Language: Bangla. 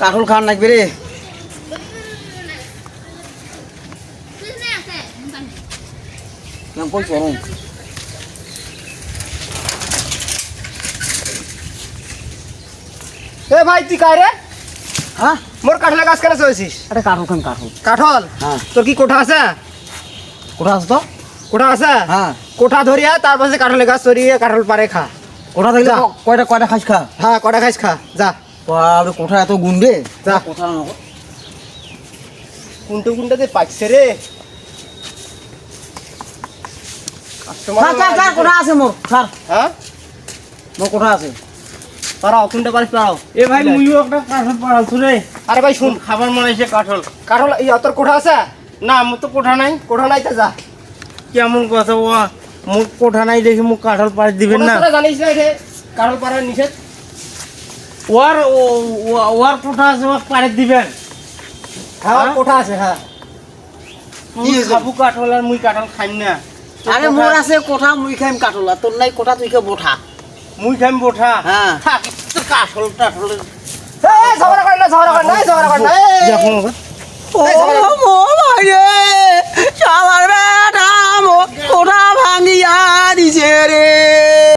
কাঠল খান লাগবে রে। কই এ ভাই তুই কায় রে? হ্যাঁ? মোর কাঠলা গাছ কেন চলেছিস? আরে কাঠল খান কাঠল কাঠল? হ্যাঁ। তোর কি কোঠা আছে? কোথা আছে তো? কোঠা আছে? হ্যাঁ। কোঠা ধরিয়া তার কাঠলে গাছ চড়িয়ে কাঠল পারে খা। কোথা থাকলে। কয়টা কয়টা খাইস খা? হ্যাঁ কটা খাইস খা। যা। বাবরে কোঠা এত গুন্ডে? যা। কোথা নকর কুন্টু কুন্টাতে পাইছে রে। কাস্টমার স্যার স্যার স্যার আছে মোর? স্যার হ্যাঁ? মোর কোথা আছে? পারাও কুন্টা পারিস পারাও এ ভাই মুইও একটা কাঠল রে। আরে ভাই শুন। খাবার মানাইছে কাঠল। কাঠল এই তোর কোঠা আছে? না আমার তো কোঠা নাই। কোঠা নাই তা যা। কেমন কথা ও মুখ কোঠা নাই দেখি মুখ কাঠল পাড়ি দিবেন না। জানিস না রে। কাঠল পাড়ার নিষেধ। ওর ওর কোঠা আছে ওর পাড়ে দিবেন। হ্যাঁ, হ্যাঁ কোঠা আছে হ্যাঁ। খাব কাঠল আর মুই কাঠল খাইম না। আরে মোর আছে কোঠা মুই খাইম কাঠল। আর তোর নাই কোঠা তুই খা বোঠা। মুই খাইম বোঠা। হ্যাঁ। কাঠল টাঠল। এই ঝগড়া কর না ঝগড়া বেটা কোঠা ভাঙিয়া দিছে রে।